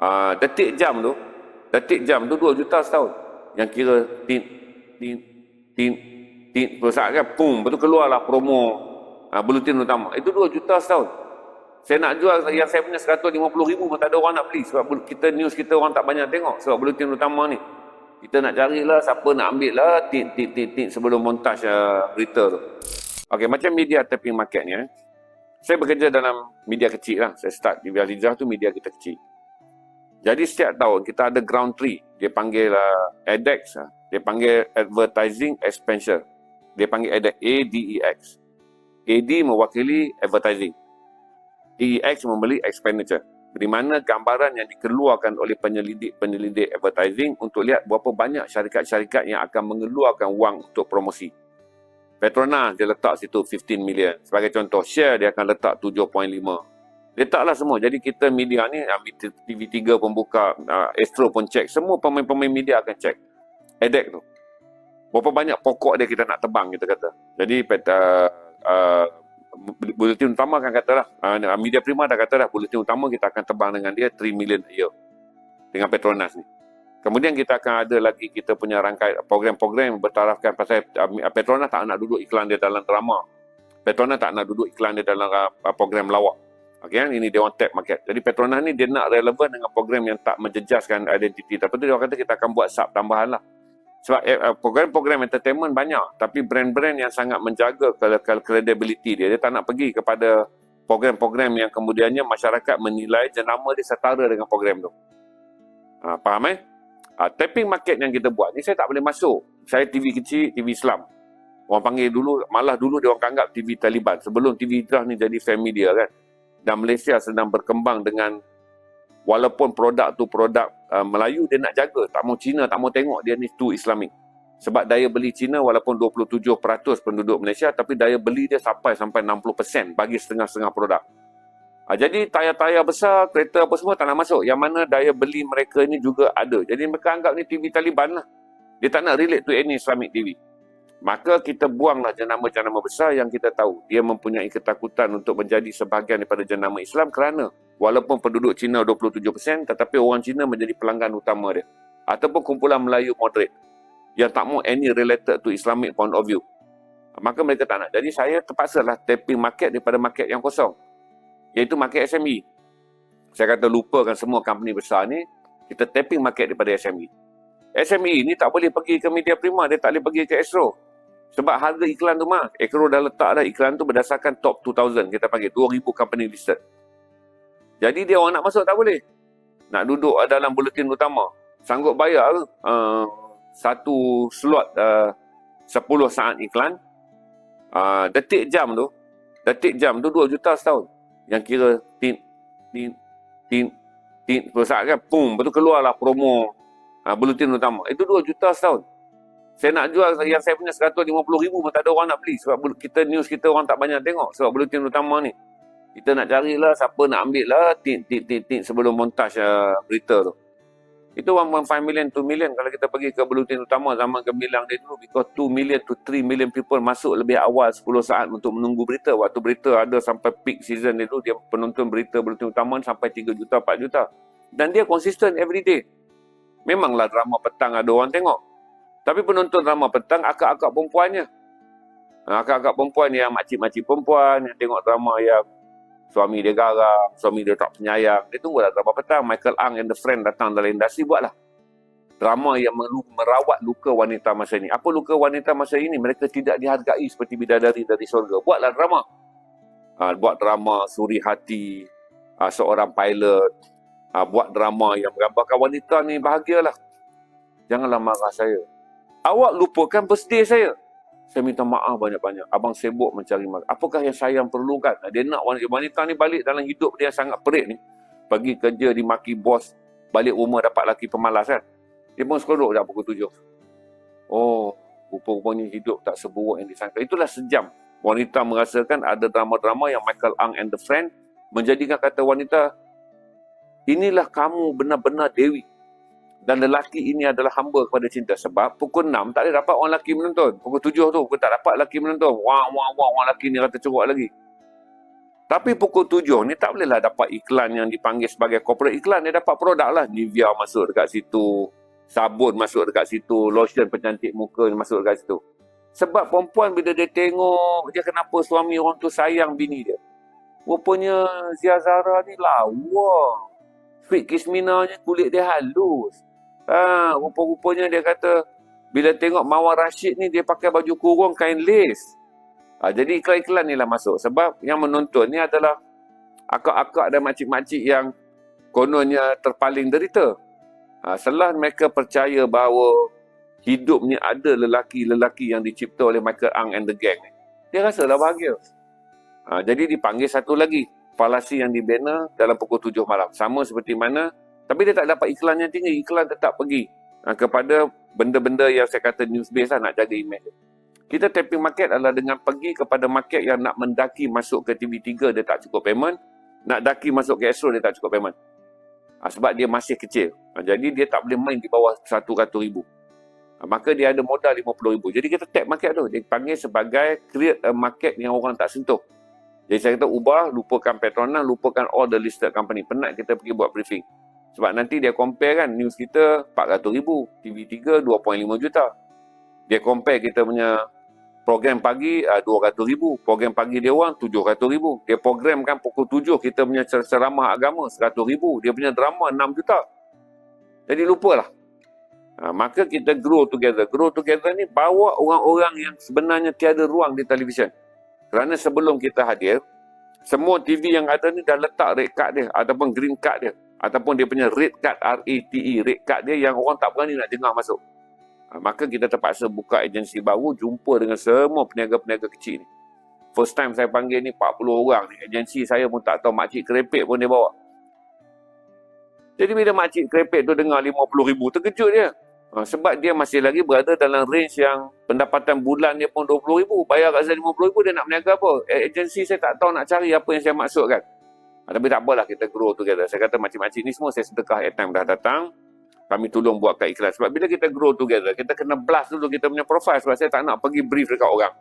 uh, detik jam tu detik jam tu 2 juta setahun yang kira tin tin tin tin perusahaan kan pum betul keluarlah promo uh, bulletin utama itu 2 juta setahun saya nak jual yang saya punya 150 ribu pun tak ada orang nak beli sebab kita news kita orang tak banyak tengok sebab bulletin utama ni kita nak carilah siapa nak ambil lah tin tin tin tin sebelum montaj uh, berita tu Okey, macam media tapping market ni eh. Saya bekerja dalam media kecil lah. Saya start di Bializah tu media kita kecil. Jadi setiap tahun kita ada ground three. Dia panggil uh, ADEX. Uh. Dia panggil Advertising Expansion. Dia panggil ADEX. A-D-E-X. AD mewakili advertising. DEX membeli expenditure. Di mana gambaran yang dikeluarkan oleh penyelidik-penyelidik advertising untuk lihat berapa banyak syarikat-syarikat yang akan mengeluarkan wang untuk promosi. Petronas dia letak situ 15 million. Sebagai contoh, share dia akan letak 7.5. Letaklah semua. Jadi kita media ni, TV3 pun buka, uh, Astro pun cek. Semua pemain-pemain media akan cek. Edek tu. Berapa banyak pokok dia kita nak tebang, kita kata. Jadi, peta, uh, bulletin utama akan kata lah, uh, media prima dah kata lah, bulletin utama kita akan tebang dengan dia 3 million a year. Dengan Petronas ni. Kemudian kita akan ada lagi kita punya rangkaian program-program bertarafkan pasal uh, Petronas tak nak duduk iklan dia dalam drama. Petronas tak nak duduk iklan dia dalam uh, program lawak. Kan? Ini dia orang tap market. Jadi Petronas ni dia nak relevan dengan program yang tak menjejaskan identiti. Tapi tu dia orang kata kita akan buat sub tambahan lah. Sebab eh, uh, program-program entertainment banyak. Tapi brand-brand yang sangat menjaga credibility dia. Dia tak nak pergi kepada program-program yang kemudiannya masyarakat menilai jenama dia setara dengan program tu. Ha, faham eh? Uh, tapping market yang kita buat ni saya tak boleh masuk. Saya TV kecil, TV Islam. Orang panggil dulu, malah dulu dia orang anggap TV Taliban. Sebelum TV Hijrah ni jadi familiar kan. Dan Malaysia sedang berkembang dengan walaupun produk tu produk uh, Melayu dia nak jaga. Tak mau Cina, tak mau tengok dia ni tu Islamik. Sebab daya beli Cina walaupun 27% penduduk Malaysia tapi daya beli dia sampai sampai 60% bagi setengah-setengah produk. Ha, jadi tayar-tayar besar, kereta apa semua tak nak masuk. Yang mana daya beli mereka ini juga ada. Jadi mereka anggap ni TV Taliban lah. Dia tak nak relate to any Islamic TV. Maka kita buanglah jenama-jenama besar yang kita tahu. Dia mempunyai ketakutan untuk menjadi sebahagian daripada jenama Islam kerana walaupun penduduk Cina 27% tetapi orang Cina menjadi pelanggan utama dia. Ataupun kumpulan Melayu moderate yang tak mau any related to Islamic point of view. Maka mereka tak nak. Jadi saya terpaksa lah tapping market daripada market yang kosong iaitu market SME. Saya kata lupakan semua company besar ni, kita tapping market daripada SME. SME ni tak boleh pergi ke media prima, dia tak boleh pergi ke Astro. Sebab harga iklan tu mah, Astro dah letak dah iklan tu berdasarkan top 2000, kita panggil 2000 company listed. Jadi dia orang nak masuk tak boleh. Nak duduk dalam bulletin utama. Sanggup bayar uh, satu slot uh, 10 saat iklan. Uh, detik jam tu, detik jam tu 2 juta setahun yang kira tin tin tin tin perusahaan kan pum betul keluarlah promo uh, bulletin utama itu 2 juta setahun saya nak jual yang saya punya 150 ribu pun tak ada orang nak beli sebab kita news kita orang tak banyak tengok sebab bulletin utama ni kita nak carilah siapa nak ambil lah tin tin tin tin sebelum montaj uh, berita tu itu 1.5 million, 2 million kalau kita pergi ke bulletin utama zaman gemilang dia dulu because 2 million to 3 million people masuk lebih awal 10 saat untuk menunggu berita. Waktu berita ada sampai peak season dia dulu dia penonton berita bulletin utama sampai 3 juta, 4 juta. Dan dia konsisten every day. Memanglah drama petang ada orang tengok. Tapi penonton drama petang akak-akak perempuannya. Akak-akak perempuan yang makcik-makcik perempuan yang tengok drama yang suami dia garang, suami dia tak penyayang. Dia tunggulah drama petang. Michael Ang and the friend datang dalam industri, buatlah. Drama yang merawat luka wanita masa ini. Apa luka wanita masa ini? Mereka tidak dihargai seperti bidadari dari surga. Buatlah drama. Ha, buat drama suri hati ha, seorang pilot. Ha, buat drama yang menggambarkan wanita ni bahagialah. Janganlah marah saya. Awak lupakan birthday saya. Saya minta maaf banyak-banyak. Abang sibuk mencari makan. Apakah yang saya perlukan? Dia nak wanita ni balik dalam hidup dia sangat perit ni. Pergi kerja dimaki bos. Balik rumah dapat laki pemalas kan. Dia pun sekodok dah pukul tujuh. Oh, rupa-rupanya hidup tak seburuk yang disangka. Itulah sejam. Wanita merasakan ada drama-drama yang Michael Ang and the Friend menjadikan kata wanita, inilah kamu benar-benar Dewi dan lelaki ini adalah hamba kepada cinta sebab pukul 6 tak ada dapat orang lelaki menonton pukul 7 tu pukul tak dapat lelaki menonton wang wang wang orang lelaki ni kata curuk lagi Tapi pukul tujuh ni tak bolehlah dapat iklan yang dipanggil sebagai corporate iklan. Dia dapat produk lah. Nivea masuk dekat situ. Sabun masuk dekat situ. Lotion pencantik muka masuk dekat situ. Sebab perempuan bila dia tengok dia kenapa suami orang tu sayang bini dia. Rupanya Zia Zara ni lawa. Sweet Kismina ni kulit dia halus. Ha, rupa-rupanya dia kata bila tengok Mawar Rashid ni dia pakai baju kurung kain lace. Ha, jadi iklan-iklan ni lah masuk. Sebab yang menonton ni adalah akak-akak dan makcik-makcik yang kononnya terpaling derita. Ha, setelah mereka percaya bahawa hidup ni ada lelaki-lelaki yang dicipta oleh Michael Ang and the gang ni. Dia rasa lah bahagia. Ha, jadi dipanggil satu lagi. Falasi yang dibina dalam pukul tujuh malam. Sama seperti mana. Tapi dia tak dapat iklan yang tinggi. Iklan tetap pergi ha, kepada benda-benda yang saya kata news base lah nak jaga image kita tapping market adalah dengan pergi kepada market yang nak mendaki masuk ke TV3 dia tak cukup payment. Nak daki masuk ke Astro dia tak cukup payment. Ha, sebab dia masih kecil. Ha, jadi dia tak boleh main di bawah RM100,000. Ha, maka dia ada modal RM50,000. Jadi kita tap market tu. Dia panggil sebagai create a market yang orang tak sentuh. Jadi saya kata ubah, lupakan Petronas, lupakan all the listed company. Penat kita pergi buat briefing. Sebab nanti dia compare kan news kita RM400,000. TV3 2.5 juta. Dia compare kita punya program pagi uh, ah, RM200,000. Program pagi dia orang RM700,000. Dia program kan pukul 7 kita punya ceramah agama RM100,000. Dia punya drama RM6 juta. Jadi lupalah. Uh, maka kita grow together. Grow together ni bawa orang-orang yang sebenarnya tiada ruang di televisyen. Kerana sebelum kita hadir, semua TV yang ada ni dah letak red card dia ataupun green card dia. Ataupun dia punya red card, R-A-T-E, red card dia yang orang tak berani nak dengar masuk. Ha, maka kita terpaksa buka agensi baru, jumpa dengan semua peniaga-peniaga kecil ni. First time saya panggil ni 40 orang ni. Agensi saya pun tak tahu makcik kerepek pun dia bawa. Jadi bila makcik kerepek tu dengar RM50,000, terkejut dia. Ha, sebab dia masih lagi berada dalam range yang pendapatan bulan dia pun RM20,000. Bayar kat saya RM50,000, dia nak meniaga apa? Eh, agensi saya tak tahu nak cari apa yang saya maksudkan. Ha, tapi tak apalah, kita grow together. Saya kata makcik-makcik ni semua saya sedekah airtime dah datang kami tolong buatkan iklan. Sebab bila kita grow together, kita kena blast dulu kita punya profile. Sebab saya tak nak pergi brief dekat orang.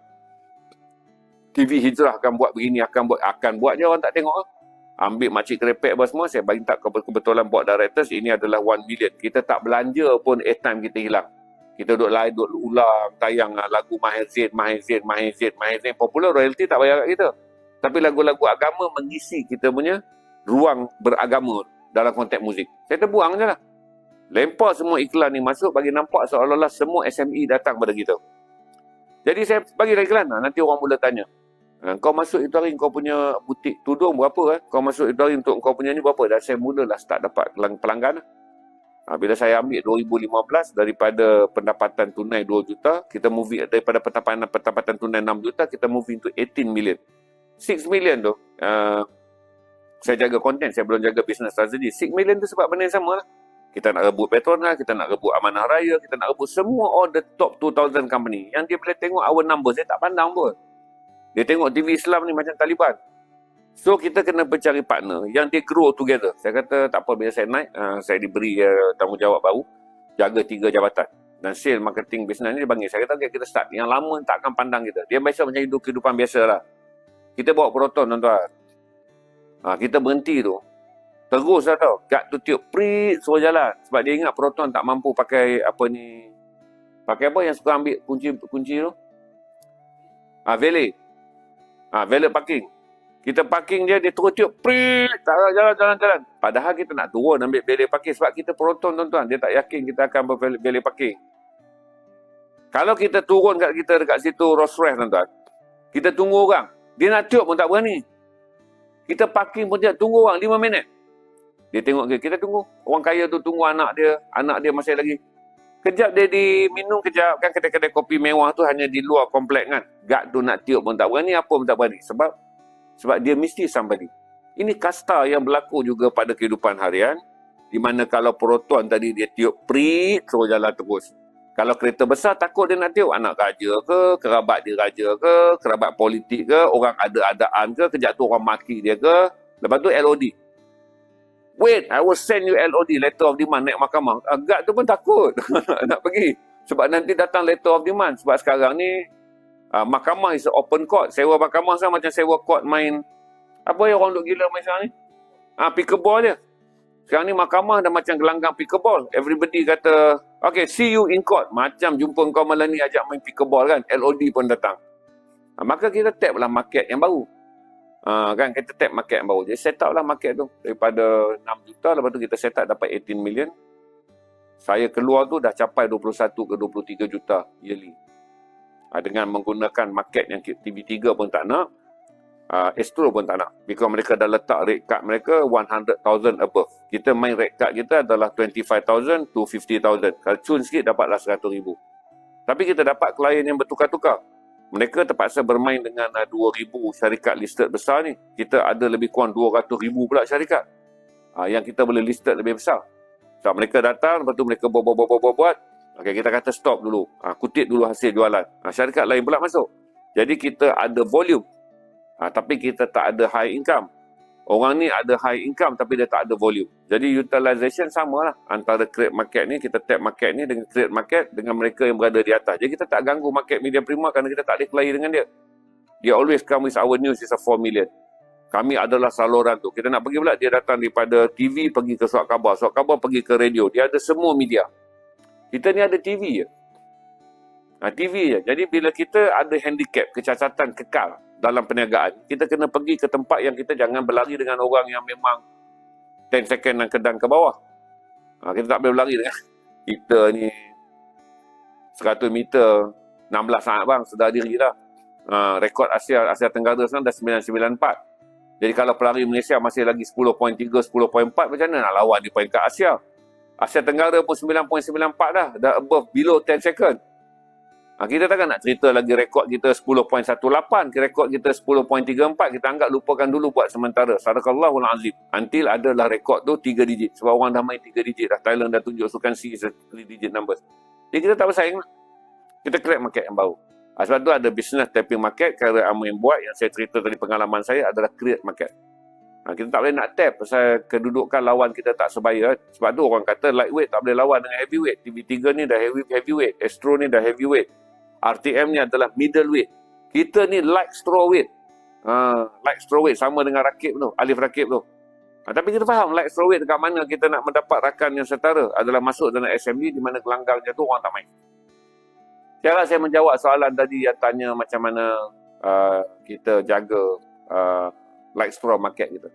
TV Hijrah akan buat begini, akan buat akan buat je orang tak tengok. Ambil makcik kerepek apa semua, saya bagi tak kebetulan buat directors, ini adalah 1 million. Kita tak belanja pun airtime kita hilang. Kita duduk lain, duduk ulang, tayang lagu Mahir Zain, Mahir Zain, Mahir Zain, Mahir Zain. Popular, royalty tak bayar kat kita. Tapi lagu-lagu agama mengisi kita punya ruang beragama dalam konteks muzik. Saya terbuang je lah. Lempar semua iklan ni masuk bagi nampak seolah-olah semua SME datang pada kita. Jadi saya bagi iklan lah. Nanti orang mula tanya. Ha, kau masuk itu hari kau punya butik tudung berapa eh? Kau masuk itu hari untuk kau punya ni berapa? Dan saya mulalah start dapat pelanggan. Ha, bila saya ambil 2015 daripada pendapatan tunai 2 juta, kita move daripada pendapatan, pendapatan tunai 6 juta, kita move into 18 million. 6 million tu, uh, saya jaga konten, saya belum jaga business strategy. 6 million tu sebab benda yang sama lah. Kita nak rebut Petronas, kita nak rebut Amanah Raya, kita nak rebut semua all the top 2000 company. Yang dia boleh tengok our number, saya tak pandang pun. Dia tengok TV Islam ni macam Taliban. So kita kena mencari partner yang dia grow together. Saya kata tak apa bila saya naik, uh, saya diberi uh, tanggungjawab baru. Jaga tiga jabatan. Dan sale, marketing, business ni dia panggil. Saya kata okay, kita start. Yang lama tak akan pandang kita. Dia biasa macam hidup kehidupan biasa lah. Kita bawa proton tuan-tuan. Ha, kita berhenti tu. Terus lah tau. Gak tu tiup prit suruh jalan. Sebab dia ingat proton tak mampu pakai apa ni. Pakai apa yang suka ambil kunci kunci tu? Ha, valet. Ha, valet parking. Kita parking dia, dia terus tiup prit. Tak jalan, jalan, jalan. Padahal kita nak turun ambil valet parking. Sebab kita proton tuan-tuan. Dia tak yakin kita akan bervalet parking. Kalau kita turun kat kita dekat situ Royce tuan-tuan. Kita tunggu orang. Dia nak tiup pun tak berani. Kita parking pun dia tunggu orang 5 minit. Dia tengok ke, kita tunggu. Orang kaya tu tunggu anak dia. Anak dia masih lagi. Kejap dia diminum kejap. Kan kedai-kedai kopi mewah tu hanya di luar komplek kan. Gak tu nak tiup pun tak berani. Apa pun tak berani. Sebab sebab dia mesti somebody. Ini kasta yang berlaku juga pada kehidupan harian. Di mana kalau proton tadi dia tiup prit, suruh jalan terus. Kalau kereta besar takut dia nak tiup anak raja ke, kerabat dia raja ke, kerabat politik ke, orang ada-adaan ke, kejap tu orang maki dia ke. Lepas tu LOD. Wait, I will send you LOD, letter of demand, naik mahkamah. Agak tu pun takut nak pergi. Sebab nanti datang letter of demand. Sebab sekarang ni, uh, mahkamah is open court. Sewa mahkamah sama macam sewa court main Apa yang orang duk gila main sekarang ni? Ah, pickleball je. Sekarang ni mahkamah dah macam gelanggang pickleball. Everybody kata, okay, see you in court. Macam jumpa kau malam ni ajak main pickleball kan. LOD pun datang. Ha, maka kita tap lah market yang baru. Ha, kan, kita tap market yang baru. Jadi set up lah market tu. Daripada 6 juta, lepas tu kita set up dapat 18 million. Saya keluar tu dah capai 21 ke 23 juta yearly. Ha, dengan menggunakan market yang TV3 pun tak nak uh, Astro pun tak nak. Because mereka dah letak rate card mereka 100,000 above. Kita main rate card kita adalah 25,000 to 50,000. Kalau cun sikit dapatlah 100,000. Tapi kita dapat klien yang bertukar-tukar. Mereka terpaksa bermain dengan uh, 2,000 syarikat listed besar ni. Kita ada lebih kurang 200,000 pula syarikat. Uh, yang kita boleh listed lebih besar. So, mereka datang, lepas tu mereka buat-buat-buat-buat. Okay, kita kata stop dulu. Kutip dulu hasil jualan. Syarikat lain pula masuk. Jadi kita ada volume Ha, tapi kita tak ada high income. Orang ni ada high income tapi dia tak ada volume. Jadi utilization sama lah antara create market ni, kita tap market ni dengan create market dengan mereka yang berada di atas. Jadi kita tak ganggu market media prima kerana kita tak ada kelahi dengan dia. Dia always come with our news is a 4 million. Kami adalah saluran tu. Kita nak pergi pula, dia datang daripada TV pergi ke suat khabar. Suat khabar pergi ke radio. Dia ada semua media. Kita ni ada TV je. Ha, TV je. Jadi bila kita ada handicap, kecacatan kekal, dalam perniagaan, kita kena pergi ke tempat yang kita jangan berlari dengan orang yang memang 10 second dan kedang ke bawah. Ha, kita tak boleh berlari dengan kita ni 100 meter 16 saat bang, sudah diri dah. Ha, rekod Asia Asia Tenggara sekarang dah 994. Jadi kalau pelari Malaysia masih lagi 10.3, 10.4 macam mana nak lawan di peringkat Asia? Asia Tenggara pun 9.94 dah, dah above below 10 second. Ha, kita takkan nak cerita lagi rekod kita 10.18, rekod kita 10.34, kita anggap lupakan dulu buat sementara. Sadaqallahul azim. Until adalah rekod tu 3 digit. Sebab orang dah main 3 digit dah. Thailand dah tunjuk sukan C is 3 digit numbers. Jadi kita tak bersaing lah. Kita create market yang baru. Ha, sebab tu ada business tapping market, cara Amu yang buat, yang saya cerita tadi pengalaman saya adalah create market. Ha, kita tak boleh nak tap pasal kedudukan lawan kita tak sebaya. Sebab tu orang kata lightweight tak boleh lawan dengan heavyweight. TV3 ni dah heavy, heavyweight. Astro ni dah heavyweight. RTM ni adalah middleweight. Kita ni light strawweight. Uh, light strawweight sama dengan rakib tu, alif rakib tu. Uh, tapi kita faham light strawweight dekat mana kita nak mendapat rakan yang setara adalah masuk dalam SMB di mana gelanggang tu orang tak main. Cara saya menjawab soalan tadi yang tanya macam mana uh, kita jaga uh, light straw market kita.